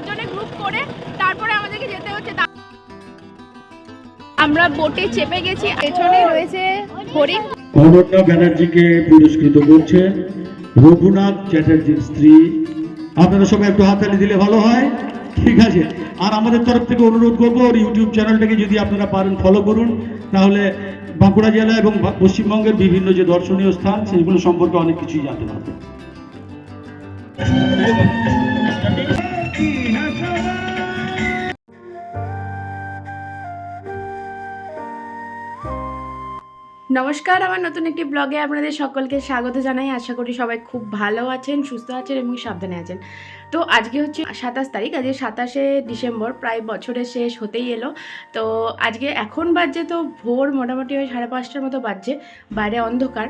চারজনে গ্রুপ করে তারপরে আমাদেরকে যেতে হচ্ছে আমরা বোটে চেপে গেছি, পেছনে রয়েছে হরিণ। অনন্যা ব্যানার্জিকে পুরস্কৃত করছে রঘুনাথ চ্যাটার্জির স্ত্রী। আপনারা সবাই একটু হাততালি দিলে ভালো হয়। ঠিক আছে। আর আমাদের তরফ থেকে অনুরোধ করব, ওর ইউটিউব চ্যানেলটাকে যদি আপনারা পারেন ফলো করুন। তাহলে বাঁকুড়া জেলা এবং পশ্চিমবঙ্গের বিভিন্ন যে দর্শনীয় স্থান, সেগুলো সম্পর্কে অনেক কিছুই জানতে পারবেন। নমস্কার, আমার নতুন একটি ব্লগে আপনাদের সকলকে স্বাগত জানাই। আশা করি সবাই খুব ভালো আছেন, সুস্থ আছেন এবং সাবধানে আছেন। তো আজকে হচ্ছে সাতাশ তারিখ, আজকে সাতাশে ডিসেম্বর, প্রায় বছরের শেষ হতেই এলো। তো আজকে এখন বাজছে তো ভোর মোটামুটি ওই সাড়ে পাঁচটার মতো বাজছে, বাইরে অন্ধকার।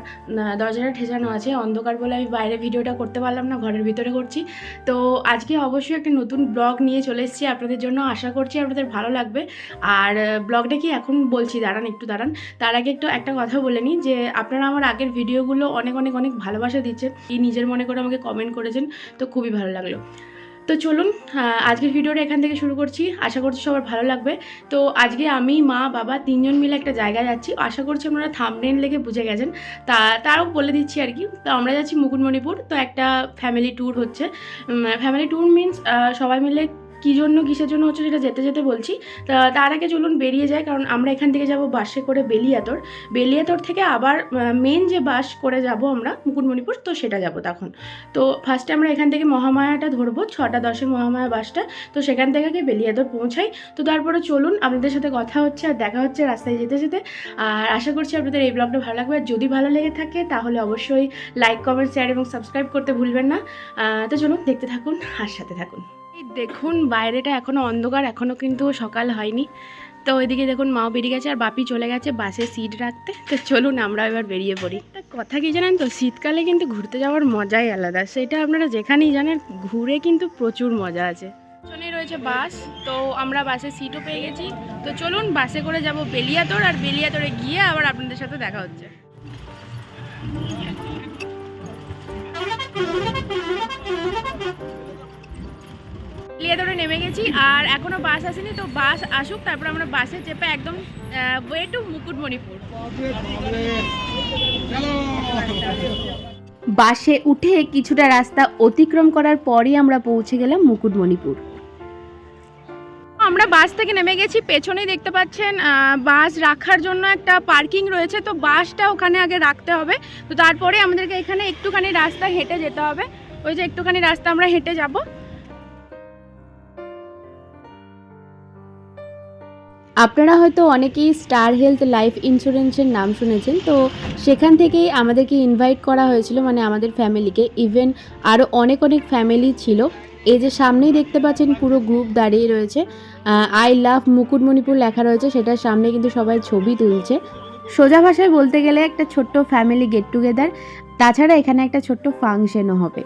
দরজাটা ঠেসানো আছে, অন্ধকার বলে আমি বাইরে ভিডিওটা করতে পারলাম না, ঘরের ভিতরে করছি। তো আজকে অবশ্যই একটা নতুন ব্লগ নিয়ে চলে এসেছি, আপনাদের জন্য আশা করছি আপনাদের ভালো লাগবে। আর ব্লগটা কি এখন বলছি, দাঁড়ান একটু, দাঁড়ান। তার আগে একটু একটা কথা বলে নিই যে, আপনারা আমার আগের ভিডিওগুলো অনেক অনেক অনেক ভালোবাসা দিচ্ছেন। এই নিজের মনে করে আমাকে কমেন্ট করেছেন, তো খুবই ভালো লাগল। তো চলুন আজকের ভিডিওটা এখান থেকে শুরু করছি। আশা করছি সবার ভালো লাগবে। তো আজকে আমি, মা, বাবা তিনজন মিলে একটা জায়গায় যাচ্ছি। আশা করছি আপনারা থামনেল লেগে বুঝে গেছেন। তা তাও বলে দিচ্ছি আর কি। তো আমরা যাচ্ছি মুকুটমণিপুর। তো একটা ফ্যামিলি ট্যুর হচ্ছে। ফ্যামিলি ট্যুর মিনস সবাই মিলে কী জন্য, কিসের জন্য হচ্ছে সেটা যেতে যেতে বলছি। তা তার আগে চলুন বেরিয়ে যায় কারণ আমরা এখান থেকে যাব বাসে করে বেলিয়াতর। বেলিয়াতর থেকে আবার মেন যে বাস করে যাব আমরা মুকুটমণিপুর, তো সেটা যাব তখন। তো ফার্স্টে আমরা এখান থেকে মহামায়াটা ধরবো, ছটা দশে মহামায়া বাসটা। তো সেখান থেকে আগে বেলিয়াতর পৌঁছাই। তো তারপরে চলুন আপনাদের সাথে কথা হচ্ছে আর দেখা হচ্ছে রাস্তায় যেতে যেতে। আর আশা করছি আপনাদের এই ব্লগটা ভালো লাগবে। আর যদি ভালো লেগে থাকে, তাহলে অবশ্যই লাইক কমেন্ট শেয়ার এবং সাবস্ক্রাইব করতে ভুলবেন না। তো চলুন দেখতে থাকুন, আর সাথে থাকুন। দেখুন, বাইরেটা এখনও অন্ধকার এখনও কিন্তু সকাল হয়নি। তো ওইদিকে দেখুন, মাও বেরিয়ে গেছে আর বাপি চলে গেছে বাসে সিট রাখতে। তো চলুন আমরা এবার বেরিয়ে পড়ি। একটা কথা কি জানেন তো, শীতকালে কিন্তু ঘুরতে যাওয়ার মজাই আলাদা। সেটা আপনারা যেখানেই জানেন, ঘুরে কিন্তু প্রচুর মজা আছে। পেছনে রয়েছে বাস, তো আমরা বাসে সিটও পেয়ে গেছি। তো চলুন, বাসে করে যাব বেলিয়াতর আর বেলিয়াতরে গিয়ে আবার আপনাদের সাথে দেখা হচ্ছে। লিয়াদরে নেমে গেছি আর এখনও বাস আসেনি তো বাস আসুক তারপর আমরা বাসে চেপে একদম ওয়ে টু মুকুটমণিপুর। বাসে উঠে কিছুটা রাস্তা অতিক্রম করার পরই আমরা পৌঁছে গেলাম মুকুটমণিপুর। আমরা বাস থেকে নেমে গেছি পেছনেই দেখতে পাচ্ছেন বাস রাখার জন্য একটা পার্কিং রয়েছে তো বাসটা ওখানে আগে রাখতে হবে। তো তারপরে আমাদেরকে এখানে একটুখানি রাস্তা হেঁটে যেতে হবে। ওই যে একটুখানি রাস্তা আমরা হেঁটে যাব। আপনারা হয়তো অনেকেই স্টার হেলথ লাইফ ইন্স্যুরেন্সের নাম শুনেছেন, তো সেখান থেকেই আমাদেরকে ইনভাইট করা হয়েছিল মানে আমাদের ফ্যামিলিকে ইভেন আরও অনেক অনেক ফ্যামিলি ছিল। এই যে সামনেই দেখতে পাচ্ছেন পুরো গ্রুপ দাঁড়িয়ে রয়েছে। আই লাভ মুকুটমণিপুর লেখা রয়েছে, সেটার সামনে কিন্তু সবাই ছবি তুলছে। সোজা ভাষায় বলতে গেলে একটা ছোট্ট ফ্যামিলি গেট টুগেদার তাছাড়া এখানে একটা ছোট্ট ফাংশনও হবে।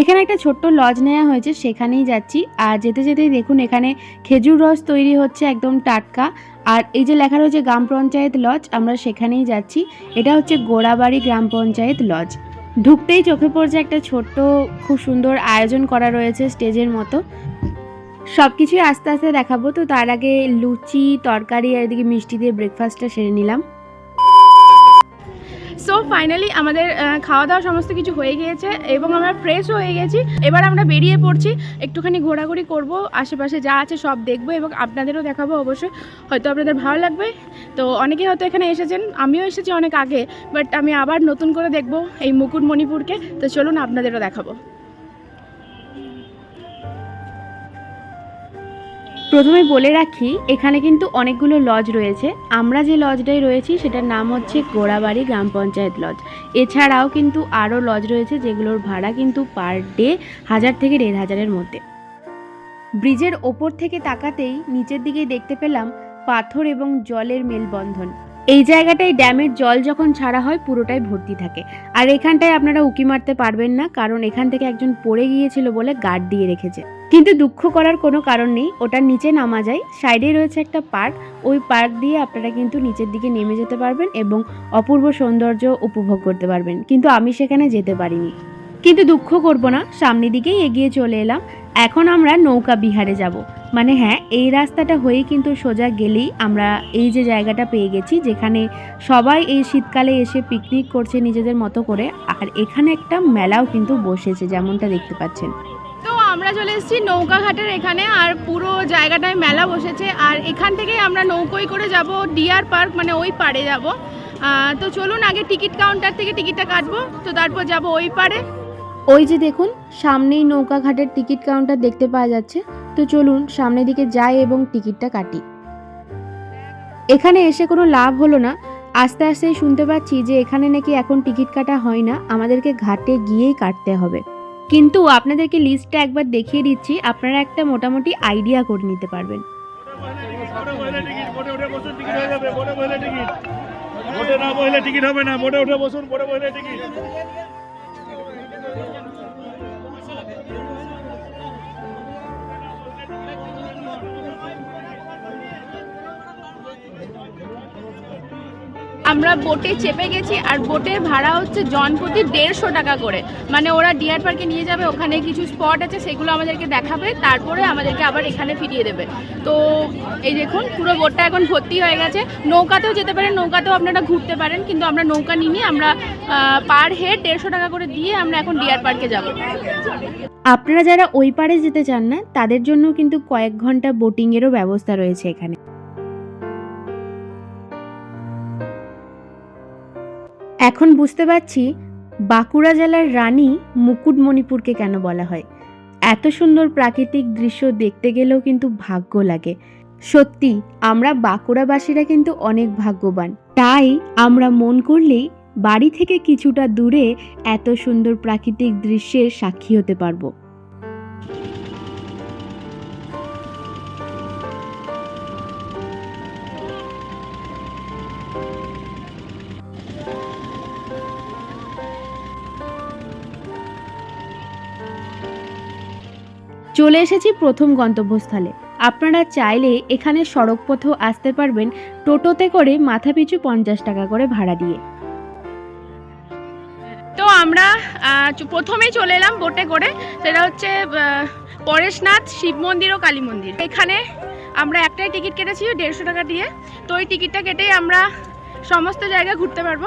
এখানে একটা ছোট্ট লজ নেওয়া হয়েছে, সেখানেই যাচ্ছি। আর যেতে যেতেই দেখুন, এখানে খেজুর রস তৈরি হচ্ছে একদম টাটকা। আর এই যে লেখা রয়েছে গ্রাম পঞ্চায়েত লজ আমরা সেখানেই যাচ্ছি। এটা হচ্ছে গোড়াবাড়ি গ্রাম পঞ্চায়েত লজ ঢুকতেই চোখে পড়ছে একটা ছোট্ট, খুব সুন্দর আয়োজন করা রয়েছে স্টেজের মতো। সব কিছুই আস্তে আস্তে দেখাবো। তো তার আগে লুচি, তরকারি আর এদিকে মিষ্টি দিয়ে ব্রেকফাস্টটা সেরে নিলাম। সো ফাইনালি আমাদের খাওয়া দাওয়া সমস্ত কিছু হয়ে গিয়েছে এবং আমরা ফ্রেশও হয়ে গেছি। এবার আমরা বেরিয়ে পড়ছি। একটুখানি ঘোরাঘুরি করব। আশেপাশে যা আছে সব দেখব এবং আপনাদেরও দেখাবো অবশ্যই। হয়তো আপনাদের ভালো লাগবে। তো অনেকেই হয়তো এখানে এসেছেন। আমিও এসেছি অনেক আগে। বাট আমি আবার নতুন করে দেখব এই মুকুটমণিপুরকে। তো চলুন আপনাদেরও দেখাবো। প্রথমে বলে রাখি, এখানে কিন্তু অনেকগুলো লজ রয়েছে। আমরা যে লজটায় রয়েছি, সেটার নাম হচ্ছে গোড়াবাড়ি গ্রাম পঞ্চায়েত লজ এছাড়াও কিন্তু আরও লজ রয়েছে, যেগুলোর ভাড়া কিন্তু পার ডে হাজার থেকে দেড় হাজারের মধ্যে। ব্রিজের ওপর থেকে তাকাতেই নিচের দিকে দেখতে পেলাম পাথর এবং জলের মেলবন্ধন। এই জায়গাটায় ড্যামের জল যখন ছাড়া হয়, পুরোটাই ভর্তি থাকে। আর এখানটায় আপনারা উকি মারতে পারবেন না, কারণ এখান থেকে একজন পড়ে গিয়েছিল বলে গার্ড দিয়ে রেখেছে। কিন্তু দুঃখ করার কোনো কারণ নেই ওটার নিচে নামা যায়। সাইডে রয়েছে একটা পার্ক, ওই পার্ক দিয়ে আপনারা কিন্তু নিচের দিকে নেমে যেতে পারবেন এবং অপূর্ব সৌন্দর্য উপভোগ করতে পারবেন। কিন্তু আমি সেখানে যেতে পারিনি। কিন্তু দুঃখ করব না, সামনের দিকেই এগিয়ে চলে এলাম। এখন আমরা নৌকা বিহারে যাব। মানে হ্যাঁ এই রাস্তাটা হয়েই কিন্তু সোজা গেলেই আমরা এই যে জায়গাটা পেয়ে গেছি, যেখানে সবাই এই শীতকালে এসে পিকনিক করছে নিজেদের মতো করে, আর এখানে একটা মেলাও কিন্তু বসেছে, যেমনটা দেখতে পাচ্ছেন। আমরা চলে এসেছি নৌকাঘাটের এখানে, আর পুরো জায়গাটায় মেলা বসেছে। আর এখান থেকেই আমরা নৌকোয় করে যাব ডিয়ার পার্ক মানে ওই পাড়ে যাব। তো চলুন আগে টিকিট কাউন্টার থেকে টিকিটটা কাটবো, তো তারপর যাব ওই পাড়ে। ওই যে দেখুন, সামনেই নৌকাঘাটের টিকিট কাউন্টার দেখতে পাওয়া যাচ্ছে। তো চলুন সামনের দিকে যাই এবং টিকিটটা কাটি। এখানে এসে কোনো লাভ হলো না। আস্তে আস্তে শুনতে পাচ্ছি যে এখানে নাকি এখন টিকিট কাটা হয় না। আমাদেরকে ঘাটে গিয়েই কাটতে হবে। কিন্তু আপনাদেরকে লিস্টটা একবার দেখিয়ে দিচ্ছি, আপনারা একটা মোটামুটি আইডিয়া করে নিতে পারবেন। টিকিট হবে না বসুন আমরা বোটে চেপে গেছি আর বোটের ভাড়া হচ্ছে জনপ্রতি দেড়শো টাকা করে। মানে ওরা ডিয়ার পার্কে নিয়ে যাবে, ওখানে কিছু স্পট আছে সেগুলো আমাদেরকে দেখাবে, তারপরে আমাদেরকে আবার এখানে ফিরিয়ে দেবে। তো এই দেখুন, পুরো বোটটা এখন ভর্তি হয়ে গেছে। নৌকাতেও যেতে পারেন, নৌকাতেও আপনারা ঘুরতে পারেন, কিন্তু আমরা নৌকা নিয়ে আমরা পার হেড দেড়শো টাকা করে দিয়ে আমরা এখন ডিয়ার পার্কে যাব। আপনারা যারা ওই পারে যেতে চান না, তাদের জন্য কিন্তু কয়েক ঘণ্টা বোটিংয়েরও ব্যবস্থা রয়েছে এখানে। এখন বুঝতে পারছি বাঁকুড়া জেলার রানী মুকুটমণিপুরকে কেন বলা হয়। এত সুন্দর প্রাকৃতিক দৃশ্য দেখতে গেলেও কিন্তু ভাগ্য লাগে। সত্যি, আমরা বাঁকুড়াবাসীরা কিন্তু অনেক ভাগ্যবান। তাই আমরা মন করলেই বাড়ি থেকে কিছুটা দূরে এত সুন্দর প্রাকৃতিক দৃশ্যের সাক্ষী হতে পারব। চলে এসেছি প্রথম গন্তব্যস্থলে। আপনারা চাইলে এখানে সড়কপথেও আসতে পারবেন টোটোতে করে মাথাপিছু পঞ্চাশ টাকা করে ভাড়া দিয়ে। তো আমরা প্রথমেই চলে এলাম বোটে করে, সেটা হচ্ছে পরেশনাথ, শিব মন্দির ও কালী মন্দির। এখানে আমরা একটাই টিকিট কেটেছি দেড়শো টাকা দিয়ে, তো ওই টিকিটটা কেটেই আমরা সমস্ত জায়গা ঘুরতে পারব।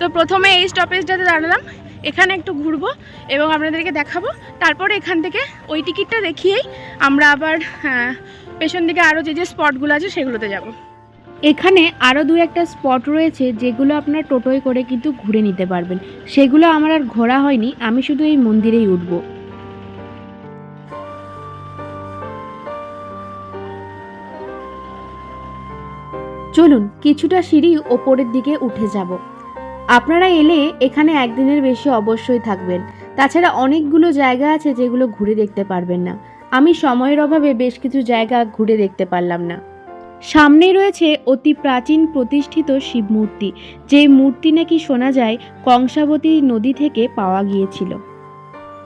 তো প্রথমে এই স্টপেজটাতে দাঁড়ালাম। এখানে একটু ঘুরবো এবং আপনাদেরকে দেখাবো। তারপর এখান থেকে ওই টিকিটটা দেখিয়েই আমরা আবার আহ, পেছন দিকে আরও যে যে স্পটগুলো আছে সেগুলোতে যাব। এখানে আরও দু একটা স্পট রয়েছে যেগুলো আপনার টোটোয় করে কিন্তু ঘুরে নিতে পারবেন। সেগুলো আমার আর ঘোরা হয়নি আমি শুধু এই মন্দিরেই উঠবো। চলুন কিছুটা সিঁড়ি ওপরের দিকে উঠে যাব। আপনারা এলে এখানে একদিনের বেশি অবশ্যই থাকবেন। তাছাড়া অনেকগুলো জায়গা আছে যেগুলো ঘুরে দেখতে পারবেন না। আমি সময়ের অভাবে বেশ কিছু জায়গা ঘুরে দেখতে পারলাম না। সামনেই রয়েছে অতি প্রাচীন প্রতিষ্ঠিত শিব মূর্তি। যে মূর্তি নাকি শোনা যায় কংসাবতী নদী থেকে পাওয়া গিয়েছিল।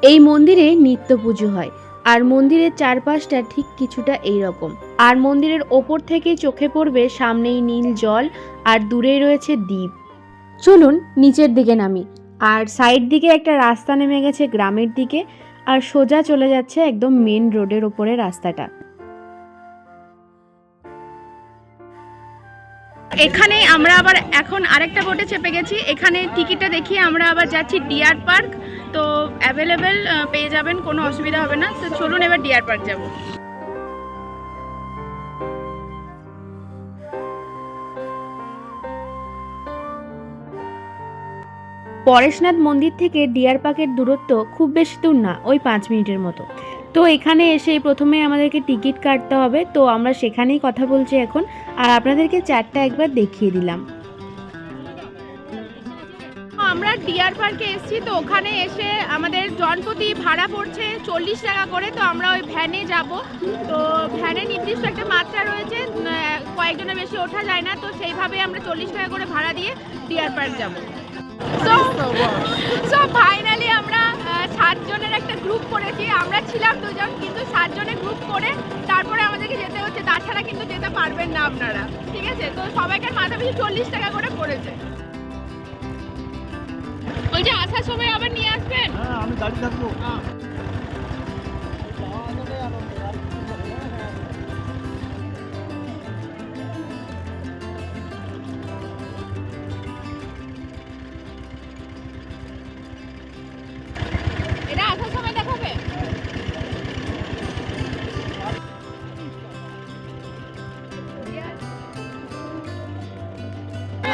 এই মন্দিরে নিত্য পুজো হয়। আর মন্দিরের চারপাশটা ঠিক কিছুটা এই রকম আর মন্দিরের ওপর থেকে চোখে পড়বে সামনেই নীল জল, আর দূরেই রয়েছে দ্বীপ। চলুন নিচের দিকে নামি। আর সাইড দিকে একটা রাস্তা নেমে গেছে গ্রামের দিকে, আর সোজা চলে যাচ্ছে একদম মেন রোডের ওপরে রাস্তাটা। এখানে আমরা আবার এখন আরেকটা বোটে চেপে গেছি। এখানে টিকিটটা দেখিয়ে আমরা আবার যাচ্ছি ডিয়ার পার্ক তো অ্যাভেলেবেল পেয়ে যাবেন, কোনো অসুবিধা হবে না। তো চলুন এবার ডিয়ার পার্ক যাব। পরেশনাথ মন্দির থেকে ডিয়ার পার্কের দূরত্ব খুব বেশি দূর না, ওই পাঁচ মিনিটের মতো। তো এখানে এসে প্রথমে আমাদেরকে টিকিট কাটতে হবে, তো আমরা সেখানেই কথা বলছি এখন, আর আপনাদেরকে চারটা একবার দেখিয়ে দিলাম। আমরা ডিয়ার পার্কে এসেছি, তো ওখানে এসে আমাদের জনপ্রতি ভাড়া পড়ছে চল্লিশ টাকা করে, তো আমরা ওই ভ্যানে যাব। তো ভ্যানে নির্দিষ্ট একটা মাত্রা রয়েছে কয়েকজনের বেশি ওঠা যায় না, তো সেইভাবে আমরা চল্লিশ টাকা করে ভাড়া দিয়ে ডিয়ার পার্ক যাব। সো ফাইনালি আমরা সাতজনের একটা গ্রুপ করেছি। আমরা ছিলাম দুজন কিন্তু সাতজনের গ্রুপ করে তারপরে আমাদেরকে যেতে হচ্ছে। তাছাড়া কিন্তু যেতে পারবেন না আপনারা ঠিক আছে? তো সবাইকার মাথা পিছু চল্লিশ টাকা করে পড়েছে। বলছি আসার সময় আবার নিয়ে আসবেন? হ্যাঁ আমি দাঁড়িয়ে থাকব।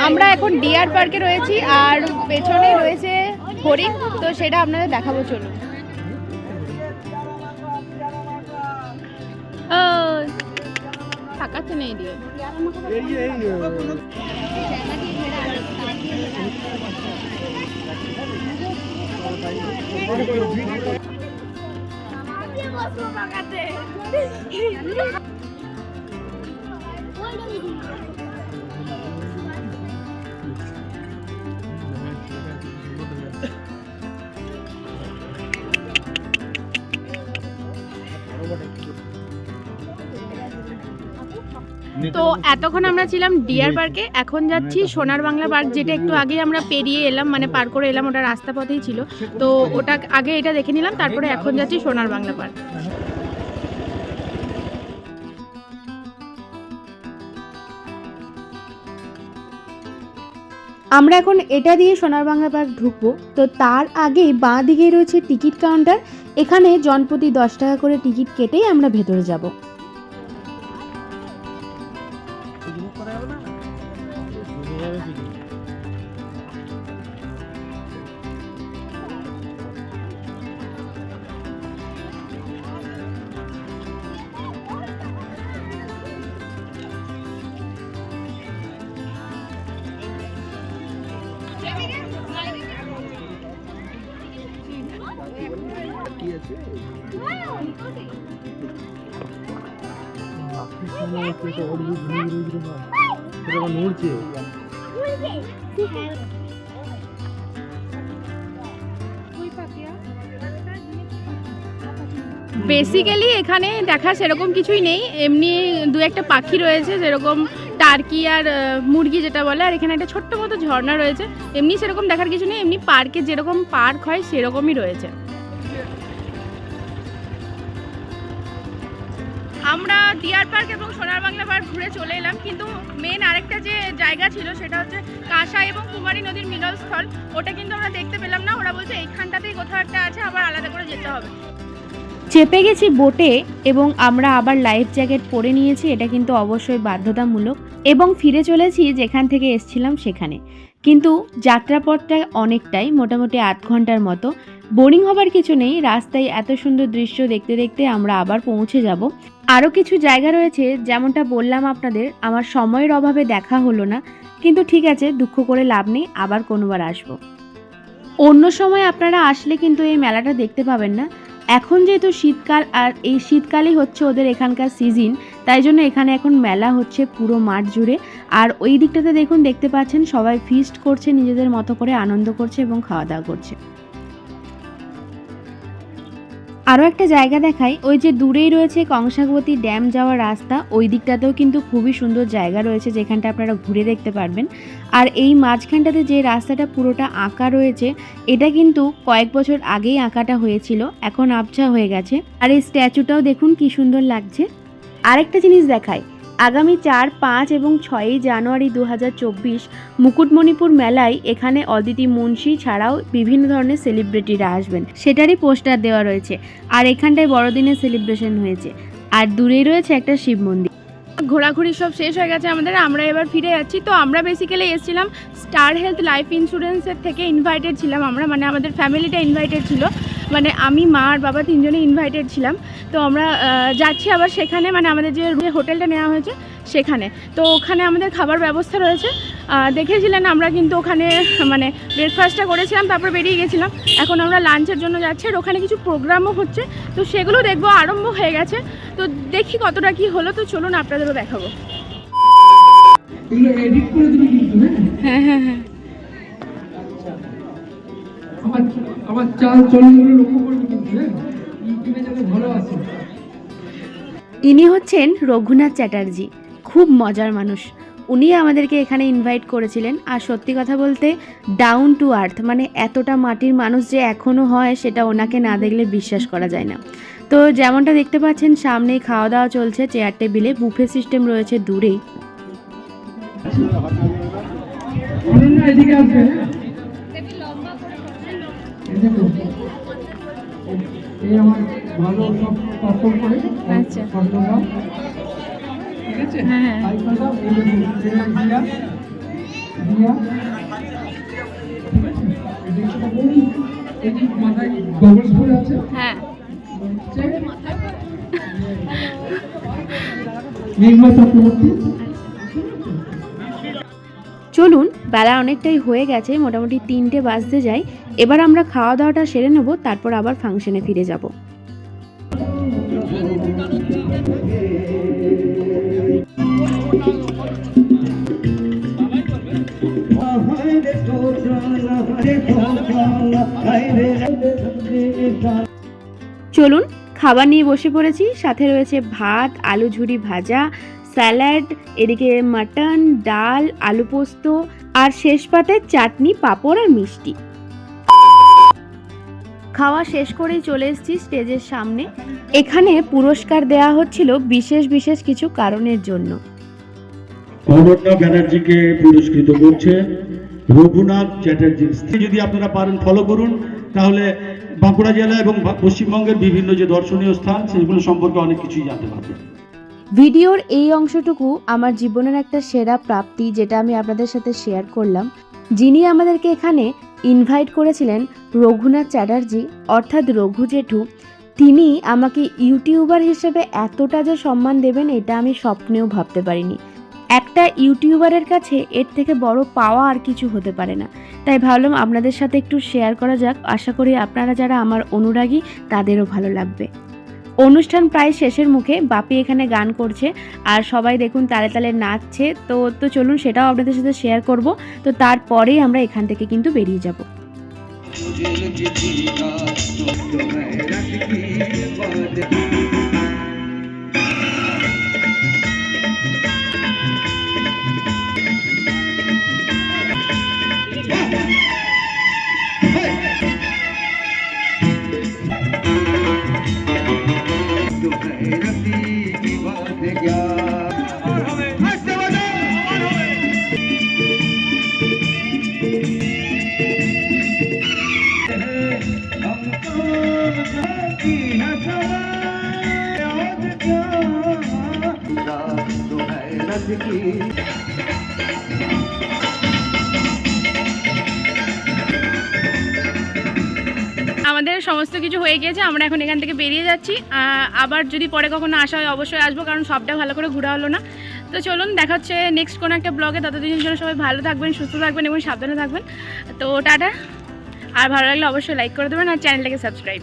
আমরা এখন ডিয়ার পার্কে রয়েছি আর পেছনে রয়েছে হরিণ, তো সেটা আপনাদের দেখাবো, চলুন। তাকাচ্ছে না এদিকে তো এতক্ষণ আমরা ছিলাম ডিয়ার পার্কে, এখন যাচ্ছি সোনার বাংলা পার্ক, যেটা একটু আগে আমরা পেরিয়ে এলাম মানে পার করে এলাম, ওটা রাস্তা পথেই ছিল। তো ওটা আগে এটা দেখে নিলাম, তারপরে এখন যাচ্ছি সোনার বাংলা পার্ক। আমরা এখন এটা দিয়ে সোনার বাংলা পার্ক ঢুকবো। তো তার আগে বাঁ দিকে রয়েছে টিকিট কাউন্টার, এখানে জনপ্রতি দশ টাকা করে টিকিট কেটেই আমরা ভেতরে যাব। বেসিক্যালি এখানে দেখা সেরকম কিছুই নেই। এমনি দু একটা পাখি রয়েছে যেরকম টার্কি আর মুরগি যেটা বলে, আর এখানে একটা ছোট্ট মতো ঝর্ণা রয়েছে। এমনি সেরকম দেখার কিছু নেই, এমনি পার্কে যেরকম পার্ক হয় সেরকমই রয়েছে। আমরা ডিয়ার পার্ক এবং সোনার বাংলা পার্ক ঘুরে চলে এলাম, কিন্তু মেন আরেকটা যে জায়গা ছিল সেটা হচ্ছে কাঁসা এবং কুমারী নদীর মিলনস্থল। ওটা কিন্তু আমরা দেখতে পেলাম না, ওরা বলছে এইখানটাতেই কোথাও একটা আছে, আবার আলাদা করে যেতে হবে। চেপে গেছি বোটে এবং আমরা আবার লাইফ জ্যাকেট পরে নিয়েছি, এটা কিন্তু অবশ্যই বাধ্যতামূলক। এবং ফিরে চলেছি যেখান থেকে এসছিলাম সেখানে। কিন্তু যাত্রাপথটা অনেকটাই মোটামুটি আধ ঘণ্টার মতো। বোরিং হবার কিছু নেই, রাস্তায় এত সুন্দর দৃশ্য দেখতে দেখতে আমরা আবার পৌঁছে যাব। আরও কিছু জায়গা রয়েছে, যেমনটা বললাম আপনাদের, আমার সময়ের অভাবে দেখা হলো না। কিন্তু ঠিক আছে, দুঃখ করে লাভ নেই, আবার কোনোবার আসব। অন্য সময় আপনারা আসলে কিন্তু এই মেলাটা দেখতে পাবেন না। এখন যেহেতু শীতকাল আর এই শীতকালই হচ্ছে ওদের এখানকার সিজন তাই জন্য এখানে এখন মেলা হচ্ছে পুরো মাঠ জুড়ে। আর ওই দিকটাতে দেখুন, দেখতে পাচ্ছেন সবাই ফিস্ট করছে, নিজেদের মতো করে আনন্দ করছে এবং খাওয়া দাওয়া করছে। আরও একটা জায়গা দেখাই, ওই যে দূরেই রয়েছে কংসাবতী ড্যাম যাওয়ার রাস্তা, ওই দিকটাতেও কিন্তু খুবই সুন্দর জায়গা রয়েছে, যেখানটা আপনারা ঘুরে দেখতে পারবেন। আর এই মাঝখানটাতে যে রাস্তাটা পুরোটা আঁকা রয়েছে, এটা কিন্তু কয়েক বছর আগেই আঁকাটা হয়েছিল, এখন আবছা হয়ে গেছে। আর এই স্ট্যাচুটাও দেখুন কি সুন্দর লাগছে। আরেকটা জিনিস দেখায় আগামী চার, পাঁচ এবং ছয়ই জানুয়ারি দু হাজার চব্বিশ মুকুটমণিপুর মেলায় এখানে অদিতি মুন্সি ছাড়াও বিভিন্ন ধরনের সেলিব্রিটিরা আসবেন। সেটারই পোস্টার দেওয়া রয়েছে। আর এখানটায় বড়দিনের সেলিব্রেশন হয়েছে। আর দূরেই রয়েছে একটা শিব মন্দির। ঘোরাঘুরি সব শেষ হয়ে গেছে আমাদের, আমরা এবার ফিরে যাচ্ছি। তো আমরা বেসিক্যালি এসেছিলাম স্টার হেলথ লাইফ ইন্স্যুরেন্সের থেকে ইনভাইটেড ছিলাম আমরা মানে আমাদের ফ্যামিলিটা ইনভাইটেড ছিল। মানে আমি, মা আর বাবা তিনজনে ইনভাইটেড ছিলাম। তো আমরা যাচ্ছি আবার সেখানে মানে আমাদের যে হোটেলটা নেওয়া হয়েছে সেখানে। তো ওখানে আমাদের খাবার ব্যবস্থা রয়েছে। দেখেছিলেন আমরা কিন্তু ওখানে মানে ব্রেকফাস্টটা করেছিলাম তারপর বেরিয়ে গেছিলাম। এখন আমরা লাঞ্চের জন্য যাচ্ছি আর ওখানে কিছু প্রোগ্রামও হচ্ছে। তো সেগুলো দেখব আরম্ভ হয়ে গেছে। তো দেখি কতটা কি হলো তো চলুন আপনাদেরও দেখাবো। এগুলো এডিট করে দিবি কিন্তু হ্যাঁ? হ্যাঁ হ্যাঁ হ্যাঁ। আমার আমার চাল চলনগুলো লক্ষ্য করবি কিন্তু হ্যাঁ? ইউটিউবে যাতে ভালো আসে। ইনি হচ্ছেন রঘুনাথ চ্যাটার্জি। খুব মজার মানুষ। উনি আমাদেরকে এখানে ইনভাইট করেছিলেন। আর সত্যি কথা বলতে ডাউন টু আর্থ মানে এতটা মাটির মানুষ যে এখনও হয়, সেটা ওনাকে না দেখলে বিশ্বাস করা যায় না। তো যেমনটা দেখতে পাচ্ছেন, সামনেই খাওয়া দাওয়া চলছে চেয়ার টেবিলে বুফে সিস্টেম রয়েছে দূরেই। আচ্ছা। হ্যাঁ, চলুন বেলা অনেকটাই হয়ে গেছে মোটামুটি তিনটে বাজতে যাই এবার আমরা খাওয়া দাওয়াটা সেরে নেব তারপর আবার ফাংশনে ফিরে যাব। চলুন, খাবার নিয়ে বসে পড়েছি। সাথে রয়েছে ভাত, আলু ঝুড়ি ভাজা, স্যালাড, এদিকে মাটন, ডাল, আলু পোস্ত, আর শেষ পাতে চাটনি, পাঁপড় আর মিষ্টি। খাওয়া শেষ করেই চলে এসেছি স্টেজের সামনে। এখানে পুরস্কার দেওয়া হচ্ছিল বিশেষ বিশেষ কিছু কারণের জন্য। অনন্যা ব্যানার্জিকে পুরস্কৃত করছে। রঘুনাথ চ্যাটার্জির স্ত্রী যদি আপনারা পারেন ফলো করুন, তাহলে বাঁকুড়া জেলা এবং পশ্চিমবঙ্গের বিভিন্ন যে দর্শনীয় স্থান, সেগুলো সম্পর্কে অনেক কিছুই জানতে পারবেন। ভিডিওর এই অংশটুকু আমার জীবনের একটা সেরা প্রাপ্তি, যেটা আমি আপনাদের সাথে শেয়ার করলাম। যিনি আমাদেরকে এখানে ইনভাইট করেছিলেন, রঘুনাথ চ্যাটার্জি, অর্থাৎ রঘু জেঠু, তিনি আমাকে ইউটিউবার হিসেবে এতটা যে সম্মান দেবেন, এটা আমি স্বপ্নেও ভাবতে পারিনি। একটা ইউটিউবারের কাছে এর থেকে বড় পাওয়া আর কিছু হতে পারে না। তাই ভাবলাম আপনাদের সাথে একটু শেয়ার করা যাক। আশা করি আপনারা যারা আমার অনুরাগী, তাদেরও ভালো লাগবে। অনুষ্ঠান প্রায় শেষের মুখে বাপি এখানে গান করছে আর সবাই দেখুন তালে তালে নাচছে। তো তো চলুন সেটাও আপনাদের সাথে শেয়ার করব। তো তারপরেই আমরা এখান থেকে কিন্তু বেরিয়ে যাব। আমাদের সমস্ত কিছু হয়ে গিয়েছে, আমরা এখন এখান থেকে বেরিয়ে যাচ্ছি। আবার যদি পরে কখনো আসা হয় অবশ্যই আসব, কারণ সবটা ভালো করে ঘোরা হলো না। তো চলুন, দেখা হচ্ছে নেক্সট কোনো একটা ব্লগে ততদিনের জন্য সবাই ভালো থাকবেন, সুস্থ থাকবেন এবং সাবধানে থাকবেন। তো টাটা। আর ভালো লাগলে অবশ্যই লাইক করে দেবেন, আর চ্যানেলটাকে সাবস্ক্রাইব